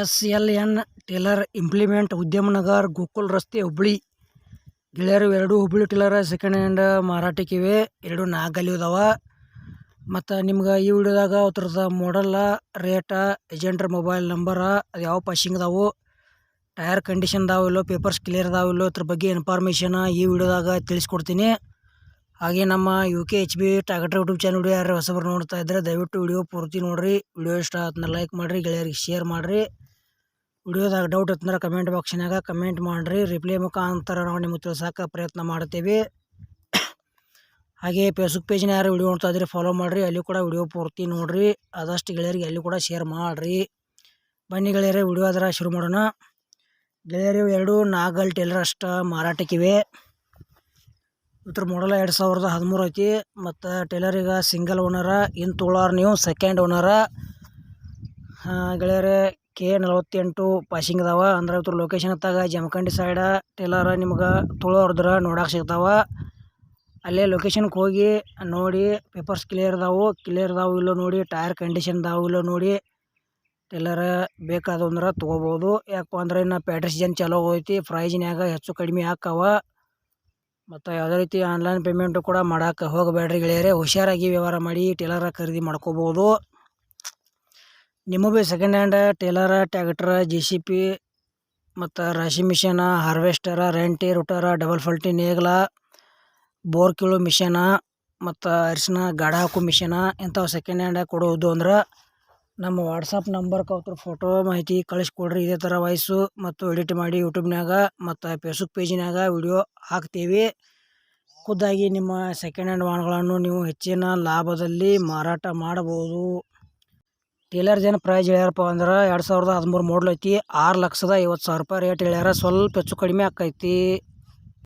S L N trailer implement Udyamnagar Gokul ರಸ್ತೆ ಹುಬ್ಳಿ. ಗೆಳೆಯರು ಎರಡು ಹುಬ್ಳಿ ಟೇಲರ್ ಸೆಕೆಂಡ್ ಹ್ಯಾಂಡ್ ಮಾರಾಟಕ್ಕಿವೆ. ಎರಡು ನಾಲ್ಕು ಅದಾವ ಮತ್ತು ನಿಮ್ಗೆ ಈ ವಿಡಿಯೋದಾಗ ಅದ್ರದ್ದು ಮಾಡಲ್ಲ ರೇಟ ಏಜೆಂಟ್ರ ಮೊಬೈಲ್ ನಂಬರ ಅದು ಯಾವ ಪಾಶಿಂಗ್ ಅದಾವು ಟೈರ್ ಕಂಡೀಷನ್ ಅದಾವ ಇಲ್ಲೋ ಪೇಪರ್ಸ್ ಕ್ಲಿಯರ್ ಅದಾವ ಇಲ್ಲೋ ಅದ್ರ ಬಗ್ಗೆ ಇನ್ಫಾರ್ಮೇಷನ್ ಈ ವಿಡಿಯೋದಾಗ ತಿಳಿಸ್ಕೊಡ್ತೀನಿ. ಹಾಗೆ ನಮ್ಮ U K H B tractor YouTube channel video ಯಾರು ಹೊಸಬರು ನೋಡ್ತಾ ಇದ್ದರೆ ದಯವಿಟ್ಟು ವಿಡಿಯೋ ಪೂರ್ತಿ ನೋಡಿರಿ. ವಿಡಿಯೋ ಇಷ್ಟ ಅದನ್ನ ಲೈಕ್ ಮಾಡಿರಿ, ಗೆಳೆಯರಿಗೆ ಶೇರ್ ಮಾಡಿರಿ. ವಿಡಿಯೋದಾಗ ಡೌಟ್ ಇತ್ತಂದ್ರೆ ಕಮೆಂಟ್ ಬಾಕ್ಸ್ನಾಗ ಕಮೆಂಟ್ ಮಾಡಿರಿ. ರಿಪ್ಲೈ ಮುಖಾಂತರ ನಾವು ನಿಮಗೆ ತಿಳ್ಸೋಕೆ ಪ್ರಯತ್ನ ಮಾಡ್ತೀವಿ. ಹಾಗೆ ಫೇಸ್ಬುಕ್ ಪೇಜ್ನ ಯಾರು ವಿಡಿಯೋ ನೋಡ್ತಾ ಇದ್ರಿ ಫಾಲೋ ಮಾಡಿರಿ. ಅಲ್ಲಿ ಕೂಡ ವಿಡಿಯೋ ಪೂರ್ತಿ ನೋಡಿರಿ. ಆದಷ್ಟು ಗೆಳೆಯರಿಗೆ ಅಲ್ಲಿ ಕೂಡ ಶೇರ್ ಮಾಡಿರಿ. ಬನ್ನಿ ಗೆಳೆಯರೇ, ವಿಡಿಯೋ ಅದರ ಶುರು ಮಾಡೋಣ. ಗೆಳೆಯರು, ಎರಡು ನಾಗಲ್ ಟೇಲರ್ ಅಷ್ಟು ಮಾರಾಟಕ್ಕಿವೆ. ಇದ್ರ ಮಾಡಲ್ ಎರಡು ಸಾವಿರದ ಹದಿಮೂರು ಐತಿ. ಮತ್ತು ಟೇಲರ್ ಈಗ ಸಿಂಗಲ್ ಓನರ ಇನ್ನು ತೊಗೊಳಾರ ನೀವು ಸೆಕೆಂಡ್ ಓನರ ಗೆಳೆಯರೇ ಕೆ ನಲವತ್ತೆಂಟು ಪಾಸಿಂಗ್ ಅದಾವ ಅಂದ್ರೆ ಇದ್ರ ಲೊಕೇಶನ್ ಹತ್ತಾಗ ಜಮಖಂಡಿ ಸೈಡ ಟೇಲರ್, ನಿಮ್ಗೆ ತುಳೋರ್ದ್ರ ನೋಡಕ್ಕೆ ಸಿಗ್ತಾವ. ಅಲ್ಲೇ ಲೊಕೇಶನ್ಗೆ ಹೋಗಿ ನೋಡಿ ಪೇಪರ್ಸ್ ಕ್ಲಿಯರ್ ಅದಾವು ಕ್ಲಿಯರ್ ಅದಾವು ಇಲ್ಲೋ ನೋಡಿ ಟೈರ್ ಕಂಡೀಷನ್ ಅದಾವು ಇಲ್ಲೋ ನೋಡಿ. ಟೇಲರ್ ಬೇಕಾದವು ಅಂದ್ರೆ ತೊಗೋಬೋದು. ಯಾಕಪ್ಪ ಅಂದ್ರೆ ಇನ್ನು ಪ್ಯಾಟ್ರಿಸ್ ಜನ್ ಚಲೋ ಹೋಯ್ತಿ ಪ್ರೈಜಿನ್ಯಾಗ ಹೆಚ್ಚು ಕಡಿಮೆ ಹಾಕವ ಮತ್ತು ಯಾವುದೇ ರೀತಿ ಆನ್ಲೈನ್ ಪೇಮೆಂಟು ಕೂಡ ಮಾಡೋಕೆ ಹೋಗಬೇಡ್ರಿ ಗೆಳೆಯರೇ, ಹುಷಾರಾಗಿ ವ್ಯವಹಾರ ಮಾಡಿ, ಟೇಲರ ಖರೀದಿ ಮಾಡ್ಕೋಬೋದು. ನಿಮಗೂ second hand trailer, tractor J C B ಮತ್ತು ರಾಶಿ ಮಿಷನ, ಹಾರ್ವೆಸ್ಟರ, ರೆಂಟಿ, ರುಟರ, ಡಬಲ್ ಫಲ್ಟಿ, ನೇಗ್ಲ ಬೋರ್ ಕೀಳೋ ಮಿಷನ ಮತ್ತು ಅರಿಶಿನ, ಗಾಢ ಹಾಕೋ ಮಿಷನ ಇಂಥವು ಸೆಕೆಂಡ್ ಹ್ಯಾಂಡ್ ಕೊಡೋದು ಅಂದ್ರೆ ನಮ್ಮ ವಾಟ್ಸಪ್ ನಂಬರ್ಗೆ ಅವ್ರ ಫೋಟೋ ಮಾಹಿತಿ ಕಳಿಸ್ಕೊಡ್ರಿ. ಇದೇ ಥರ ವಾಯ್ಸು ಮತ್ತು ಎಡಿಟ್ ಮಾಡಿ ಯೂಟ್ಯೂಬ್ನಾಗ ಮತ್ತು ಫೇಸ್ಬುಕ್ ಪೇಜಿನಾಗ ವಿಡಿಯೋ ಹಾಕ್ತೀವಿ. ಖುದ್ದಾಗಿ ನಿಮ್ಮ ಸೆಕೆಂಡ್ ಹ್ಯಾಂಡ್ ವಾಹನಗಳನ್ನು ನೀವು ಹೆಚ್ಚಿನ ಲಾಭದಲ್ಲಿ ಮಾರಾಟ ಮಾಡಬಹುದು. ಟೇಲರ್ ಜನ ಪ್ರೈಸ್ ಹೇಳ್ಯಾರಪ್ಪ ಅಂದ್ರೆ ಎರಡು ಸಾವಿರದ ಹದಿಮೂರು ಮಾಡಲ್ ಐತಿ. ಆರು ಲಕ್ಷದ ಐವತ್ತು ಸಾವಿರ ರೂಪಾಯಿ ರೇಟ್ ಹೇಳ್ಯಾರ. ಸ್ವಲ್ಪ ಹೆಚ್ಚು ಕಡಿಮೆ ಆಕೈತಿ